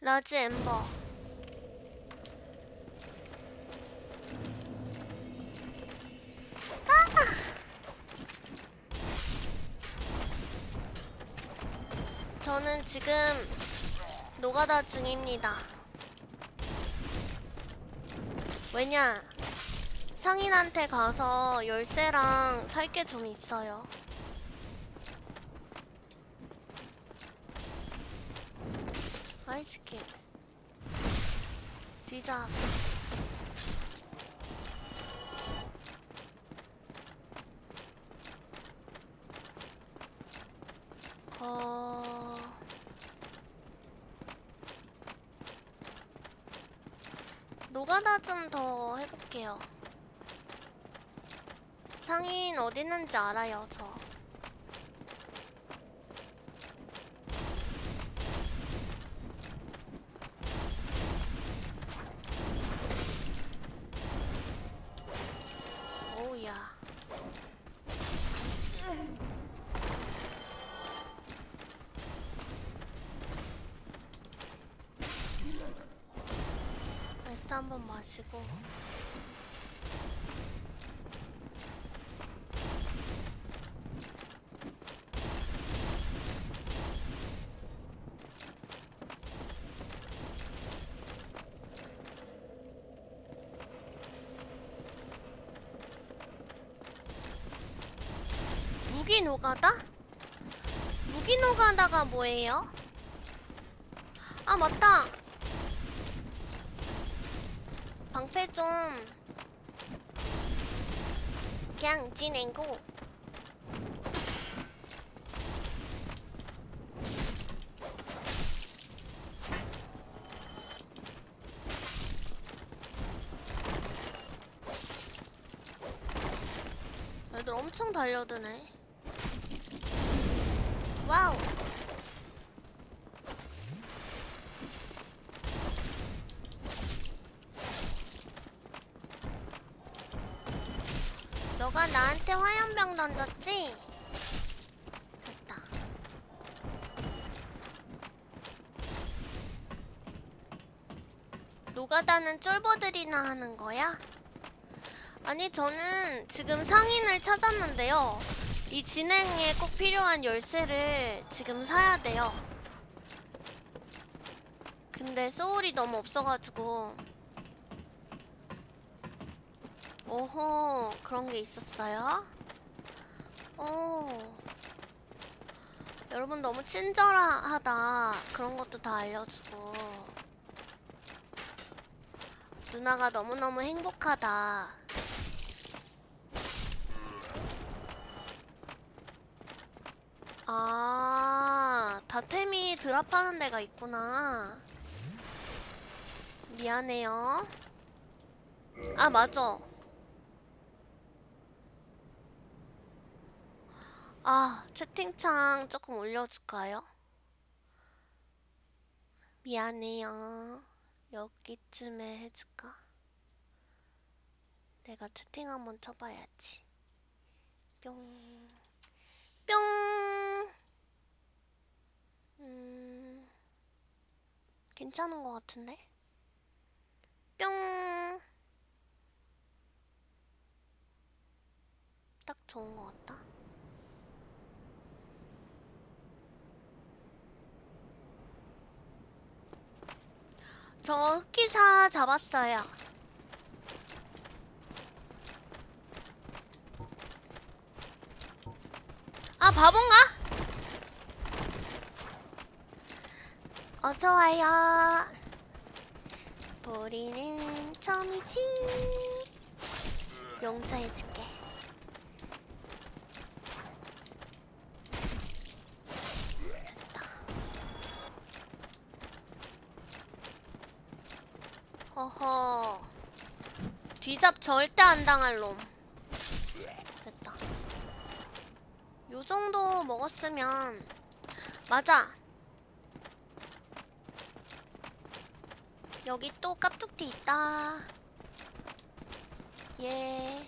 라지 엠버. 아! 저는 지금 노가다 중입니다. 왜냐? 상인한테 가서 열쇠랑 살 게 좀 있어요. 아이스킨. 뒤잡. 어... 노가다 좀 더 해볼게요. 상인 어디 있는지 알아요, 저. 오우야. 에스 한번 마시고. 무기 노가다? 무기 노가다가 뭐예요? 아 맞다. 방패 좀 그냥 지내고 애들 엄청 달려드네. 노가다는 쫄보들이나 하는 거야? 아니 저는 지금 상인을 찾았는데요. 이 진행에 꼭 필요한 열쇠를 지금 사야 돼요. 근데 소울이 너무 없어가지고 오호 그런 게 있었어요? 오 여러분 너무 친절하다 그런 것도 다 알려주고 누나가 너무너무 행복하다 아 다템이 드랍하는 데가 있구나 미안해요 아 맞아 아, 채팅창 조금 올려줄까요? 미안해요. 여기쯤에 해줄까? 내가 채팅 한번 쳐봐야지. 뿅. 뿅! 음, 괜찮은 것 같은데? 뿅! 딱 좋은 것 같다. 저 흑기사 잡았어요. 아, 바본가? 어서와요. 우리는 처음이지. 용서해줄게. 안 당할 놈 됐다 요 정도 먹었으면 맞아 여기 또 깝툭티 있다 예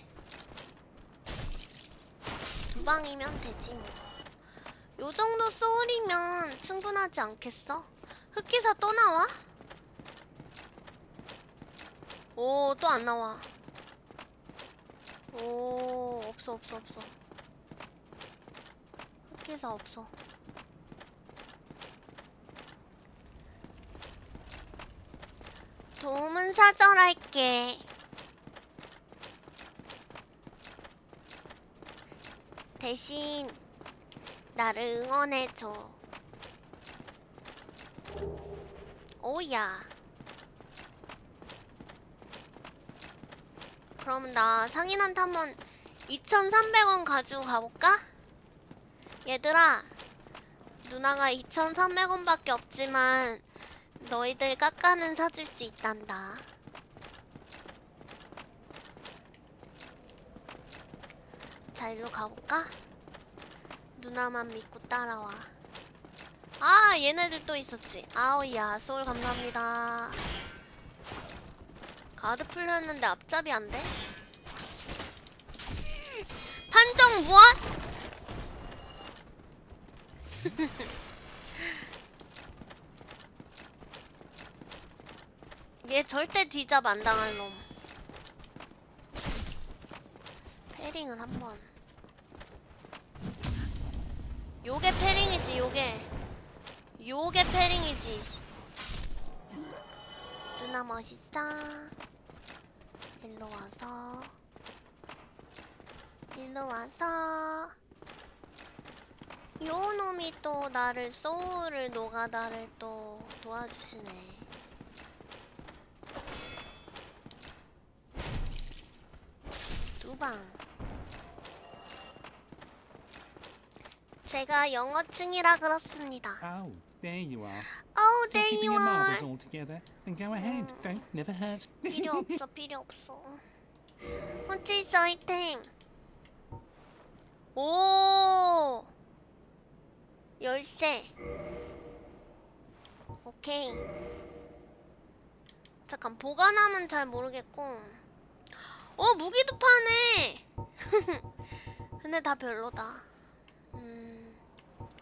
두 방이면 되지 뭐 요 정도 소울이면 충분하지 않겠어? 흑기사 또 나와? 오, 또 안 나와. 오, 없어, 없어, 없어. 흑기사 없어. 도움은 사절할게. 대신 나를 응원해줘. 오야. 그럼 나 상인한테 한번 2,300원 가지고 가볼까? 얘들아, 누나가 2,300원밖에 없지만 너희들 깎아는 사줄 수 있단다. 자, 일로 가볼까? 누나만 믿고 따라와. 아, 얘네들 또 있었지. 아우야, 소울 감사합니다. 가드 풀렸는데 앞잡이 안 돼? 판정 무엇? 얘 절대 뒤잡 안 당할 놈. 패링을 한번. 요게 패링이지, 요게. 요게 패링이지. 누나 멋있어. 일로 와서. 일로 와서. 요 놈이 또 나를 소울을 노가다를 또 도와주시네. 두방. 제가 영어충이라 그렇습니다. Oh, there you are. Oh, Still there you your are. all together? Then go ahead. Mm. Don't never hurt. 필요 없어, 필요 없어. 펀치스 아이템. 오. 열쇠. 오케이. 잠깐 보관함은 잘 모르겠고. 어 무기도 파네. 근데 다 별로다.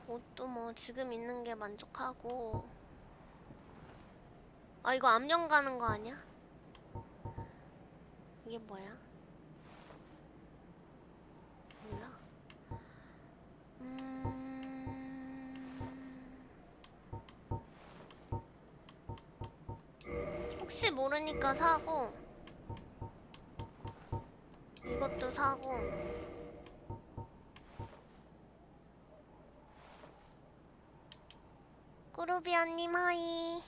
음. 옷도 뭐 지금 있는 게 만족하고. 아 이거 암령 가는 거 아니야? 이게 뭐야? 몰라. 음... 혹시 모르니까 사고 이것도 사고 꾸루비 언님 하이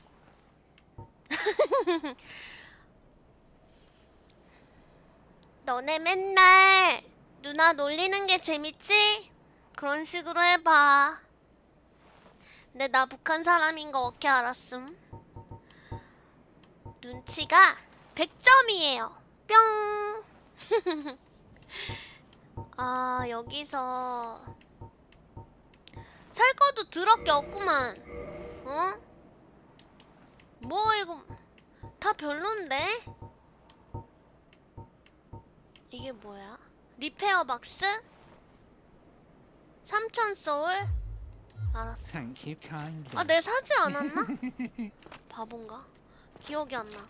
너네 맨날 누나 놀리는 게 재밌지? 그런 식으로 해봐. 근데 나 북한 사람인 거 어떻게 알았음? 눈치가 100점이에요. 뿅! 아, 여기서 살 것도 더럽게 없구만. 어? 뭐 이거 다 별론데? 이게 뭐야? 리페어 박스? 3천 소울? 알았어. 아, 내 사지 않았나? 바본가? 기억이 안 나.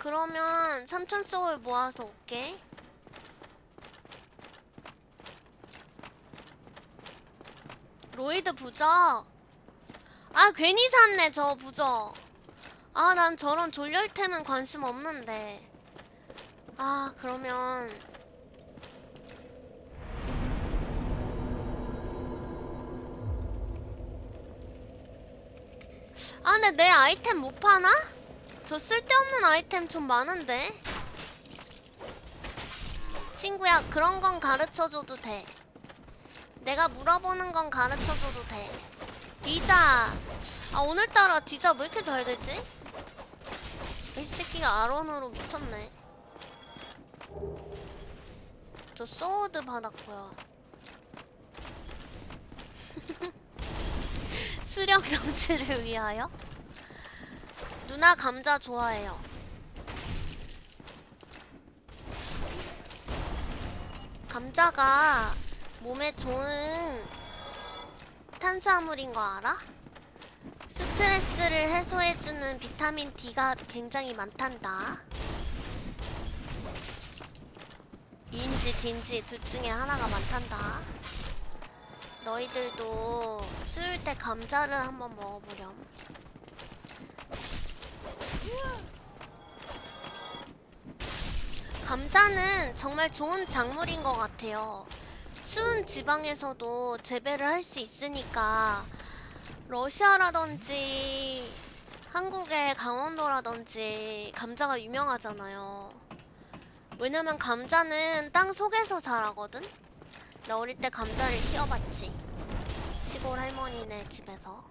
그러면 3천 소울 모아서 올게. 로이드 부적. 아, 괜히 샀네, 저 부적. 아, 난 저런 졸렬템은 관심 없는데. 아, 그러면 아 근데 내 아이템 못 파나? 저 쓸데없는 아이템 좀 많은데 친구야 그런 건 가르쳐줘도 돼 내가 물어보는 건 가르쳐줘도 돼 디자 아 오늘따라 디자 왜 이렇게 잘 되지? 이 새끼가 아론으로 미쳤네 저 소드 받았고요 수령 정치를 위하여? 누나 감자 좋아해요. 감자가 몸에 좋은 탄수화물인 거 알아? 습 스트레스를 해소해주는 비타민 D가 굉장히 많단다. E인지 D인지 둘 중에 하나가 많단다. 너희들도 수요일 때 감자를 한번 먹어보렴. 감자는 정말 좋은 작물인 것 같아요. 추운 지방에서도 재배를 할 수 있으니까 러시아라든지 한국의 강원도라든지 감자가 유명하잖아요. 왜냐면 감자는 땅 속에서 자라거든? 나 어릴 때 감자를 키워봤지. 시골 할머니네 집에서.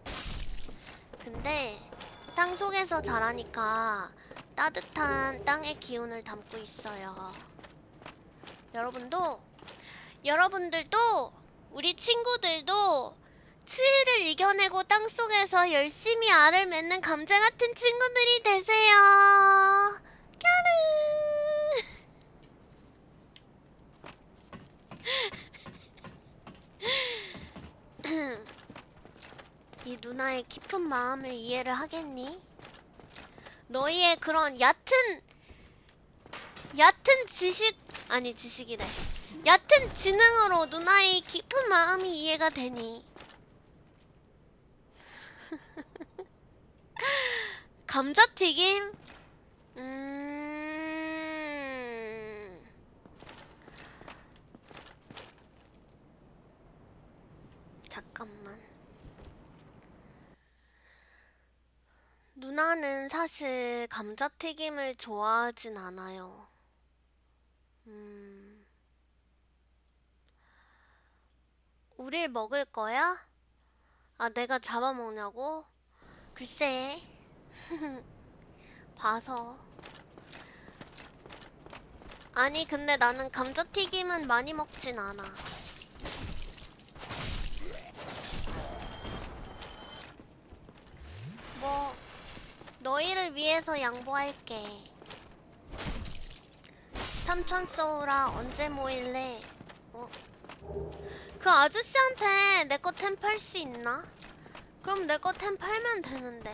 근데 땅 속에서 자라니까 따뜻한 땅의 기운을 담고 있어요. 여러분도, 여러분들도, 우리 친구들도 추위를 이겨내고 땅 속에서 열심히 알을 맺는 감자 같은 친구들이 되세요. 꺄르. 이 누나의 깊은 마음을 이해를 하겠니? 너희의 그런 얕은 얕은 지식 아니 지식이래 얕은 지능으로 누나의 깊은 마음이 이해가 되니 감자튀김? 음... 잠깐만 누나는 사실 감자튀김을 좋아하진 않아요. 음. 우릴 먹을 거야? 아, 내가 잡아먹냐고? 글쎄. 봐서. 아니, 근데 나는 감자튀김은 많이 먹진 않아. 뭐, 너희를 위해서 양보할게. 삼천 소울아 언제 모일래? 어? 그 아저씨한테 내 거 템 팔 수 있나? 그럼 내 거 템 팔면 되는데.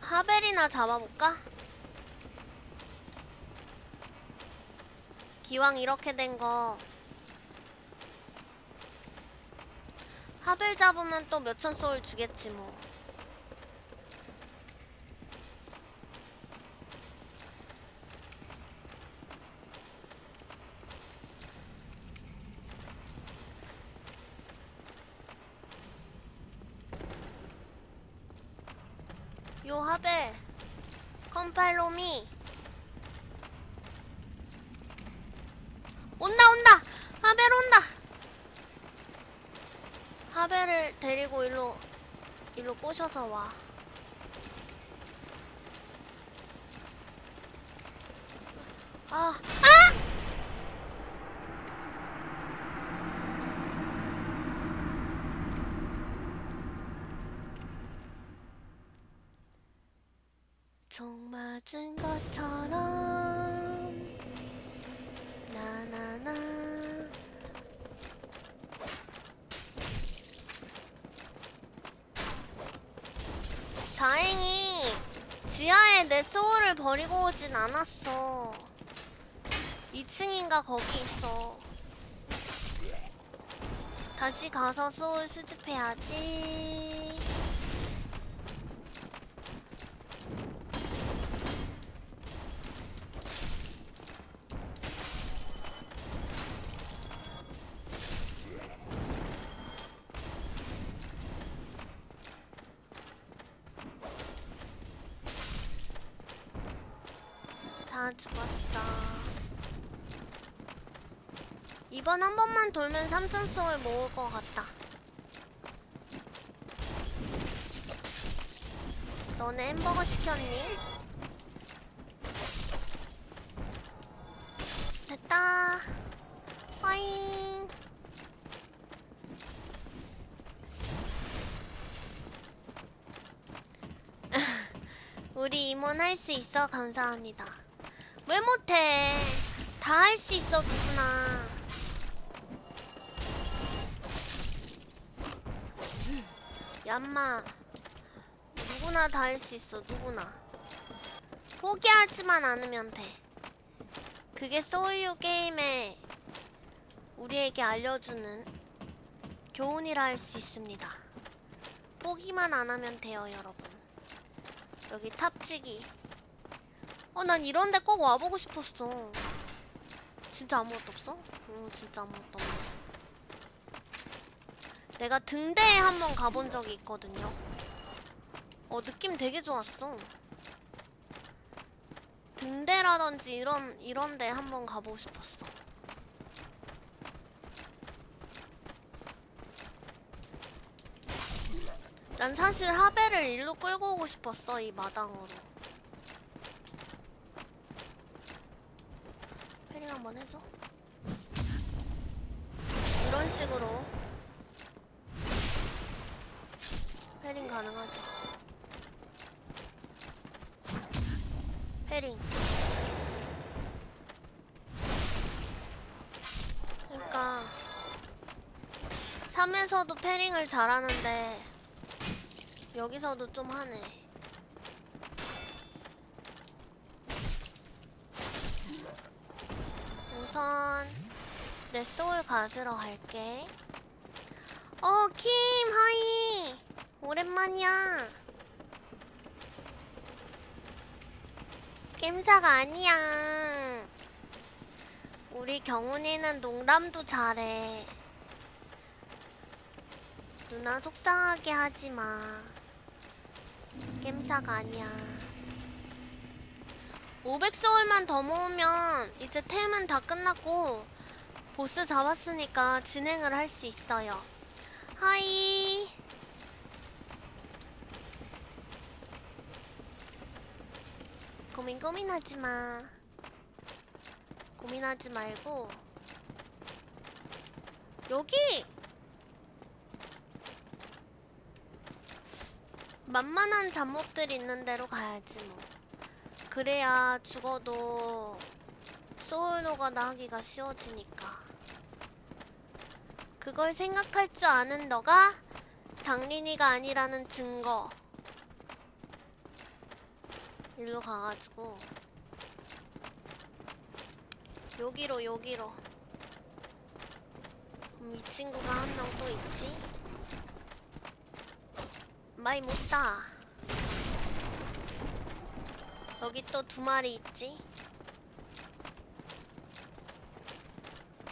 하벨이나 잡아볼까? 기왕 이렇게 된거 하벨 잡으면 또 몇천 소울 주겠지 뭐. 요 하벨 컴팔로미 온다 온다 하벨 온다 데리고 일로 일로 꼬셔서 와 아, 아! 총 맞은 것처럼 나나나 다행히 지하에 내 소울을 버리고 오진 않았어. 2층인가 거기 있어. 다시 가서 소울 수집해야지 이번 한 번만 돌면 삼천송을 모을 것 같다. 너네 햄버거 시켰니? 됐다. 화잉. 우리 임원 할 수 있어 감사합니다. 왜 못해? 다 할 수 있어 누구나. 얌마 누구나 다 할 수 있어 누구나. 포기하지만 않으면 돼. 그게 소유 게임에 우리에게 알려주는 교훈이라 할 수 있습니다. 포기만 안 하면 돼요, 여러분. 여기 탑치기. 어, 난 이런 데 꼭 와보고 싶었어. 진짜 아무것도 없어? 응, 진짜 아무것도 없네. 내가 등대에 한 번 가본 적이 있거든요. 어, 느낌 되게 좋았어. 등대라든지 이런, 이런 데 한 번 가보고 싶었어. 난 사실 하베를 일로 끌고 오고 싶었어 이 마당으로 패링 한번 해줘 이런 식으로 패링 가능하죠 패링 그러니까 3에서도 패링을 잘하는데 여기서도 좀 하네. 우선 내 소울 가지러 갈게. 어, 킴, 하이. 오랜만이야. 겜사가 아니야. 우리 경훈이는 농담도 잘해. 누나 속상하게 하지 마. 겜사가 아니야. 500소울만 더 모으면 이제 템은 다 끝났고 보스 잡았으니까 진행을 할 수 있어요. 하이. 고민 고민하지 마. 고민하지 말고 여기 만만한 잡목들 있는 데로 가야지 뭐. 그래야 죽어도 소울노가다 하기가 쉬워지니까. 그걸 생각할 줄 아는 너가 장린이가 아니라는 증거. 일로 가가지고 여기로 여기로. 음, 이 친구가 한 명 또 있지? 많이 못다. 여기 또 두 마리 있지?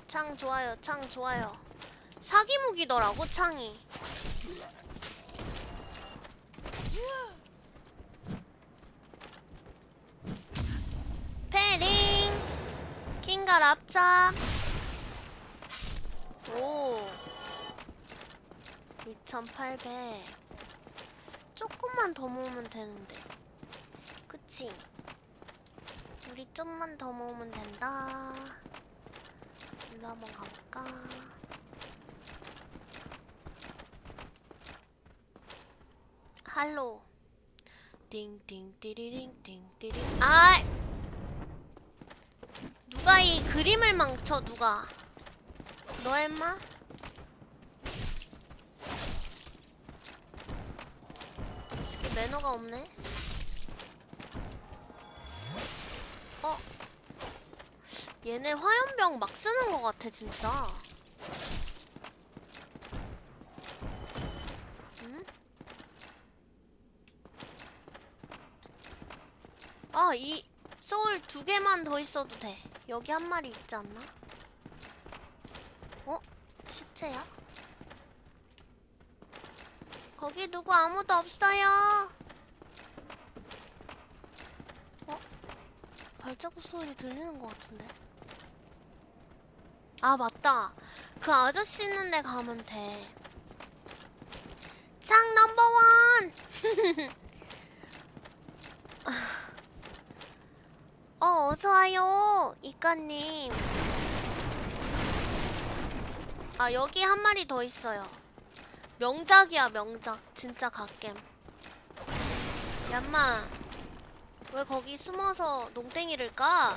창 좋아요, 창 좋아요. 사기 무기더라고, 창이. 페링! 킹갈 앞잡! 오! 2800. 조금만 더 모으면 되는데. 그치? 우리 좀만 더 모으면 된다. 일로 한번 가볼까? 할로. 띵띵 띠리링 띵띠링. 아! 그림을 망쳐 누가? 너? 이게 매너가 없네. 어? 얘네 화염병 막 쓰는 것 같아 진짜. 응? 아, 이 소울 두 개만 더 있어도 돼. 여기 한 마리 있지 않나? 어? 시체야? 거기 누구 아무도 없어요. 어? 발자국 소리 들리는 것 같은데. 아 맞다. 그 아저씨 있는 데 가면 돼. 창 넘버원. 어 어서 와요 이까님. 아 여기 한 마리 더 있어요. 명작이야 명작 진짜 갓겜 얌마 왜 거기 숨어서 농땡이를 까?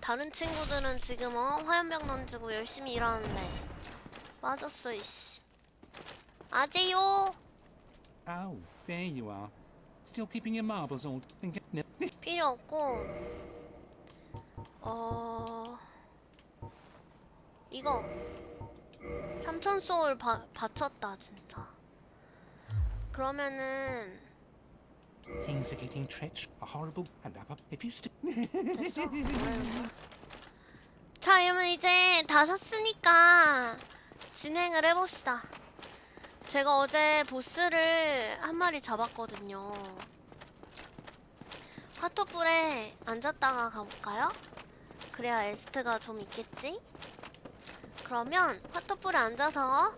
다른 친구들은 지금 어 화염병 던지고 열심히 일하는데 빠졌어 이씨 아재요 there you are. Still keeping your marbles all thinking. No. 필요 없고 어 이거 삼천 소울 바, 바쳤다 진짜 그러면은 Things are getting treacherous, horrible, and up. If you. 됐어 모르겠네. 자 이러면 이제 다 샀으니까 진행을 해봅시다 제가 어제 보스를 한 마리 잡았거든요 화토불에 앉았다가 가볼까요? 그래야 에스트가 좀 있겠지? 그러면 화토불에 앉아서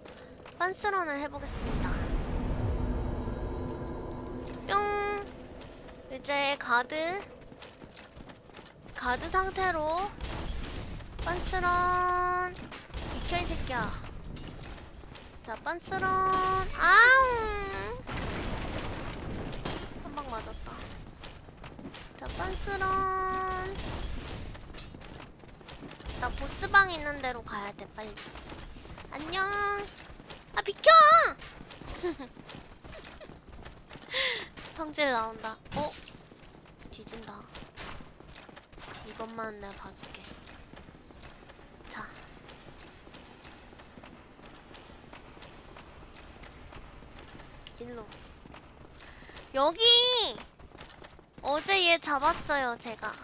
빤스런을 해보겠습니다. 뿅! 이제 가드. 가드 상태로 빤스런. 비켜 이 새끼야. 자 빤스런. 아웅! 한 방 맞았다. 자 빤스런 나 보스방 있는 데로 가야 돼 빨리. 안녕. 아 비켜! 성질 나온다. 어? 뒤진다. 이것만 내가 봐줄게. 자. 일로. 여기! 어제 얘 잡았어요 제가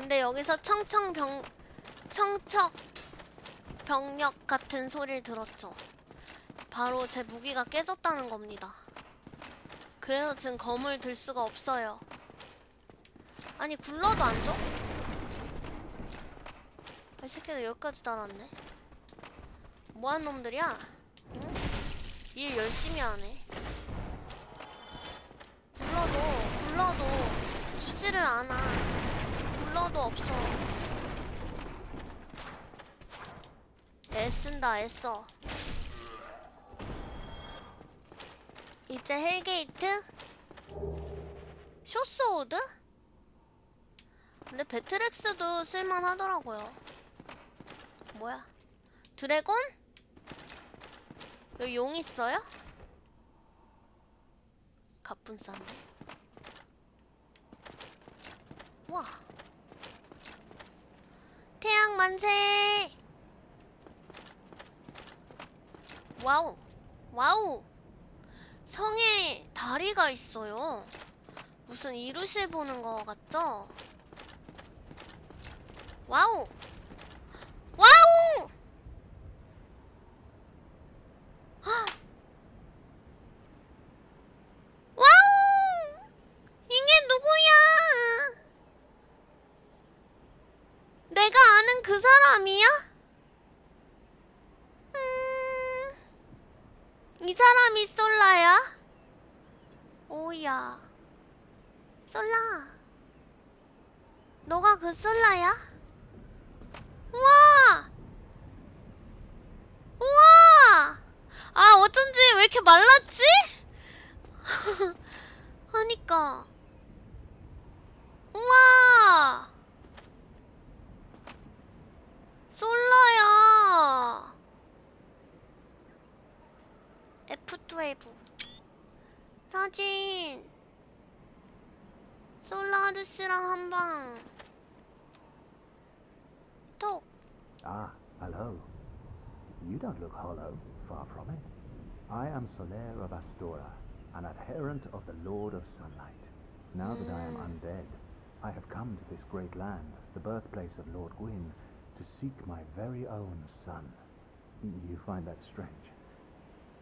근데 여기서 청청병 청척 병력 같은 소리를 들었죠 바로 제 무기가 깨졌다는 겁니다 그래서 지금 검을 들 수가 없어요 아니 굴러도 안 줘? 아, 이 새끼들 여기까지 달았네 뭐한 놈들이야? 응? 일 열심히 하네 굴러도 굴러도 주지를 않아 굴러도 없어 애쓴다 애써 이제 헬게이트? 쇼스오드? 근데 배트렉스도 쓸만하더라고요 뭐야 드래곤? 여기 용 있어요? 갑분싼데 와 태양 만세. 와우 와우. 성에 다리가 있어요. 무슨 이루실 보는 거 같죠? 와우. 와우 헉! 와우 이게 누구야 내가 아는 그 사람이야? 음, 이 사람이 솔라야? 오야 솔라 너가 그 솔라야? 우와 우와 아 어쩐지 왜 이렇게 말랐지? 하니까 우와 솔라야 F12 사진 솔라 아저씨랑 한방 톡 Ah, hello. You don't look hollow, far from it. I am Soler of Astora, an adherent of the Lord of Sunlight. Now that I am undead, I have come to this great land, the birthplace of Lord Gwyn, to seek my very own son. You find that strange?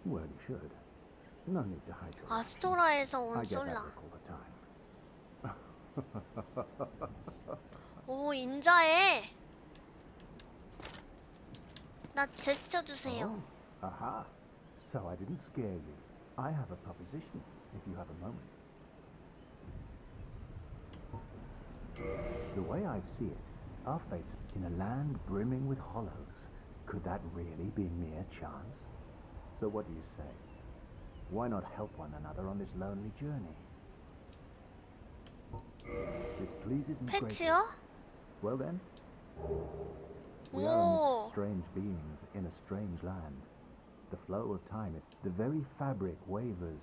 Well, you should. No need to hide your 아스토라에서 I 온 get that 솔라 look all the time. 오 인자해 나 제스처 주세요 Oh, aha. So I didn't scare you. I have a proposition, if you have a moment. The way I see it, our fate's in a land brimming with hollows, could that really be mere chance? So what do you say? Why not help one another on this lonely journey? This pleases me greatly. Well then, we are strange beings in a strange land. The flow of time, the very fabric wavers,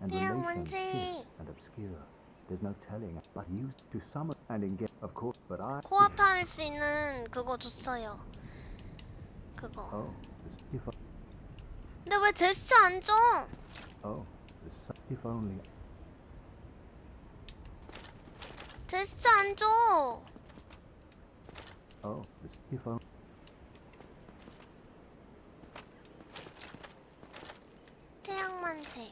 and relations shift and obscure. There's no telling, but used to summon and engage, of course. But I, 코앞할 수 있는 그거 줬어요. 그거. oh, the, if, 근데 왜 제스처 안 줘? oh, the, su- if only, 제스처 안 줘. oh, the, if only. 태양 만세.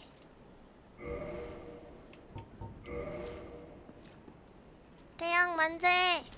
태양 만세.